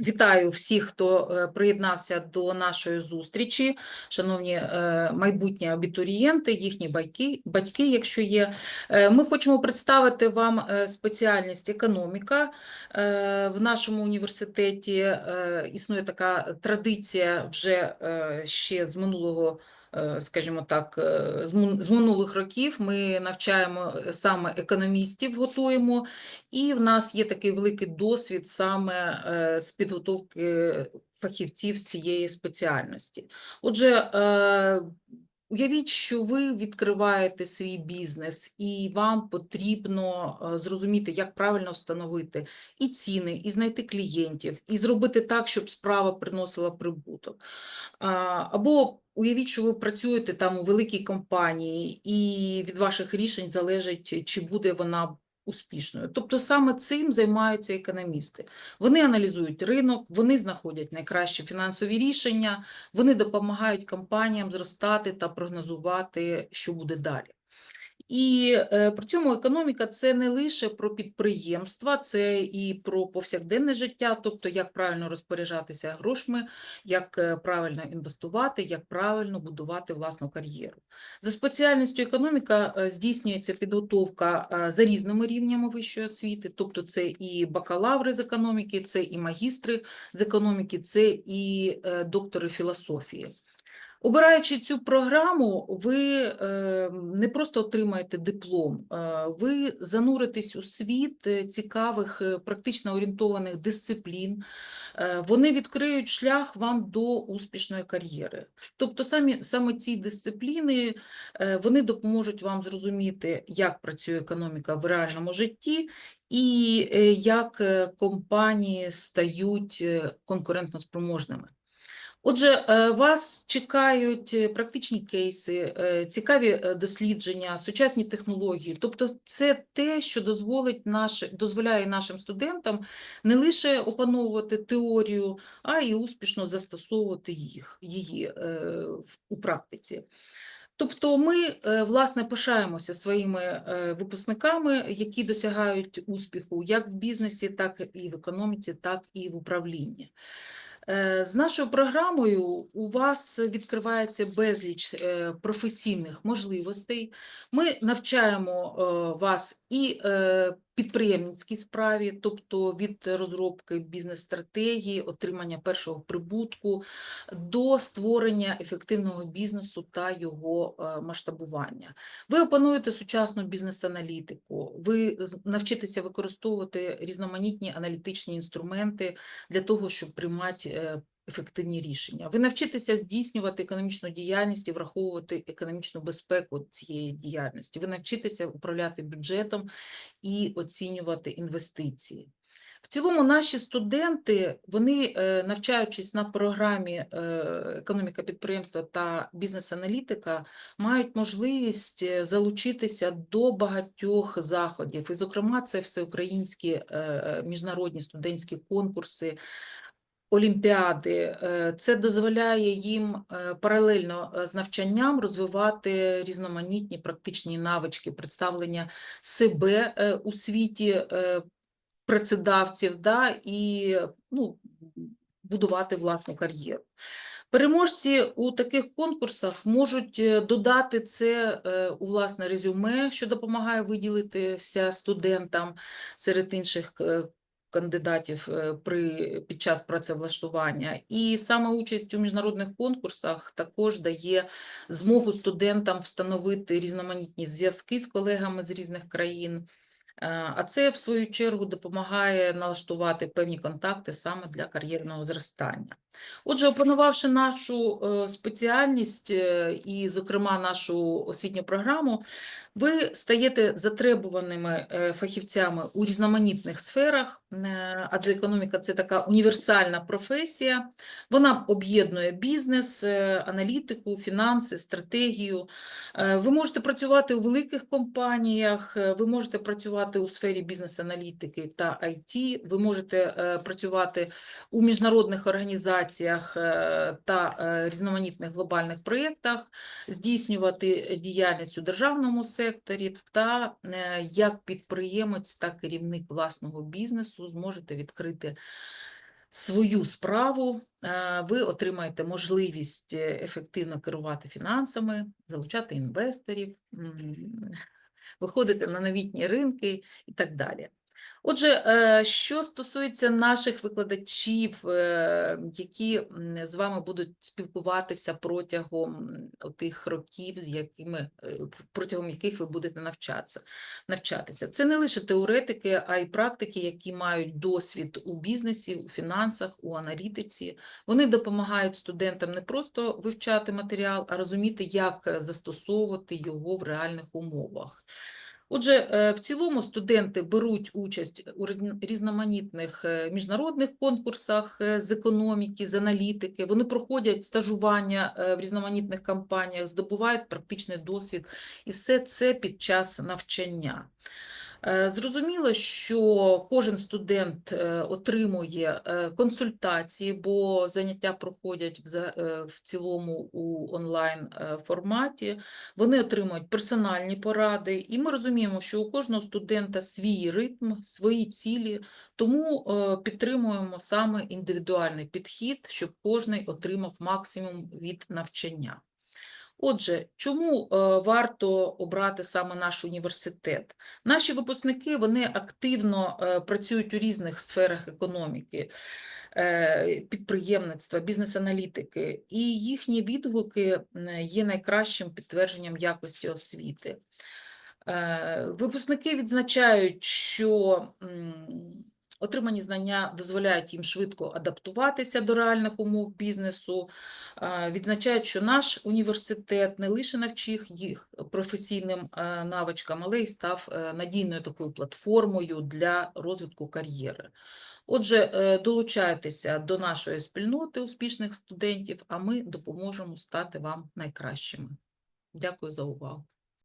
Вітаю всіх, хто е, приєднався до нашої зустрічі, шановні е, майбутні абітурієнти, їхні батьки, батьки, якщо є. Е, Ми хочемо представити вам спеціальність економіка. В нашому університеті існує така традиція вже ще з минулого. Е, Скажімо так, е, з минулих років ми навчаємо е, саме економістів, готуємо, і в нас є такий великий досвід саме з підготовки фахівців з цієї спеціальності. Отже, уявіть, що ви відкриваєте свій бізнес, і вам потрібно е, зрозуміти, як правильно встановити і ціни, і знайти клієнтів, і зробити так, щоб справа приносила прибуток. Або уявіть, що ви працюєте там у великій компанії, і від ваших рішень залежить, чи буде вона успішною. Тобто саме цим займаються економісти. Вони аналізують ринок, вони знаходять найкращі фінансові рішення, вони допомагають компаніям зростати та прогнозувати, що буде далі. І е, при цьому економіка це не лише про підприємства, це і про повсякденне життя, тобто як правильно розпоряджатися грошми, як е, правильно інвестувати, як правильно будувати власну кар'єру. За спеціальністю економіка е, здійснюється підготовка за різними рівнями вищої освіти, тобто це і бакалаври з економіки, це і магістри з економіки, це і доктори філософії. Обираючи цю програму, ви е, не просто отримаєте диплом, е, ви зануритесь у світ е, цікавих, практично орієнтованих дисциплін. Вони відкриють шлях вам до успішної кар'єри. Тобто самі, саме ці дисципліни вони допоможуть вам зрозуміти, як працює економіка в реальному житті і як компанії стають конкурентноспроможними. Отже, е, вас чекають е, практичні кейси, е, цікаві дослідження, сучасні технології. Тобто, це те, що дозволить наш, дозволяє нашим студентам не лише опановувати теорію, а й успішно застосовувати їх, її у практиці. Тобто ми, власне, пишаємося своїми випускниками, які досягають успіху як в бізнесі, так і в економіці, так і в управлінні. Е, З нашою програмою у вас відкривається безліч е, професійних можливостей. Ми навчаємо е, вас і підприємницькій справі, тобто від розробки бізнес-стратегії, отримання першого прибутку до створення ефективного бізнесу та його е, масштабування. Ви опануєте сучасну бізнес-аналітику, ви навчитеся використовувати різноманітні аналітичні інструменти для того, щоб приймати е, ефективні рішення. Ви навчитеся здійснювати економічну діяльність і враховувати економічну безпеку цієї діяльності. Ви навчитеся управляти бюджетом і оцінювати інвестиції. В цілому наші студенти, вони, е, навчаючись на програмі е, економіка підприємства та бізнес-аналітика, мають можливість е, залучитися до багатьох заходів. І, зокрема, це всеукраїнські міжнародні студентські конкурси, олімпіади. Е, Це дозволяє їм е, паралельно е, з навчанням розвивати різноманітні практичні навички, представлення себе у світі працедавців, да, і ну, будувати власну кар'єру. Переможці у таких конкурсах можуть додати це у власне резюме, що допомагає виділитися студентам серед інших кандидатів е, при, під час працевлаштування. І саме участь у міжнародних конкурсах також дає змогу студентам встановити різноманітні зв'язки з колегами з різних країн. Е, А це, в свою чергу, допомагає налаштувати певні контакти саме для кар'єрного зростання. Отже, опанувавши нашу е, спеціальність і, зокрема, нашу освітню програму, ви стаєте затребуваними е, фахівцями у різноманітних сферах, е, адже економіка це така універсальна професія. Вона об'єднує бізнес, е, аналітику, фінанси, стратегію. Ви можете працювати у великих компаніях, ви можете працювати у сфері бізнес-аналітики та IT, ви можете працювати у міжнародних організаціях та різноманітних глобальних проєктах, здійснювати діяльність у державному секторі та е, як підприємець та керівник власного бізнесу зможете відкрити свою справу, е, ви отримаєте можливість е, ефективно керувати фінансами, залучати інвесторів, виходити на новітні ринки і так далі. Отже, е, що стосується наших викладачів, е, які з вами будуть спілкуватися протягом тих років, з якими е, протягом яких ви будете навчатися, навчатися, це не лише теоретики, а й практики, які мають досвід у бізнесі, у фінансах, у аналітиці. Вони допомагають студентам не просто вивчати матеріал, а розуміти, як застосовувати його в реальних умовах. Отже, е, в цілому студенти беруть участь у різн- різноманітних е, міжнародних конкурсах е, з економіки, з аналітики. Вони проходять стажування в різноманітних компаніях, здобувають практичний досвід, і все це під час навчання. Е, Зрозуміло, що кожен студент е, отримує е, консультації, бо заняття проходять в цілому у онлайн форматі. Вони отримують персональні поради, і ми розуміємо, що у кожного студента свій ритм, свої цілі, тому підтримуємо саме індивідуальний підхід, щоб кожний отримав максимум від навчання. Отже, чому е, варто обрати саме наш університет? Наші випускники вони активно е, працюють у різних сферах економіки, е, підприємництва, бізнес-аналітики, і їхні відгуки є найкращим підтвердженням якості освіти. Випускники відзначають, що отримані знання дозволяють їм швидко адаптуватися до реальних умов бізнесу, е, відзначають, що наш університет не лише навчив їх професійним е, навичкам, але й став е, надійною такою платформою для розвитку кар'єри. Отже, долучайтеся до нашої спільноти успішних студентів, а ми допоможемо стати вам найкращими. Дякую за увагу.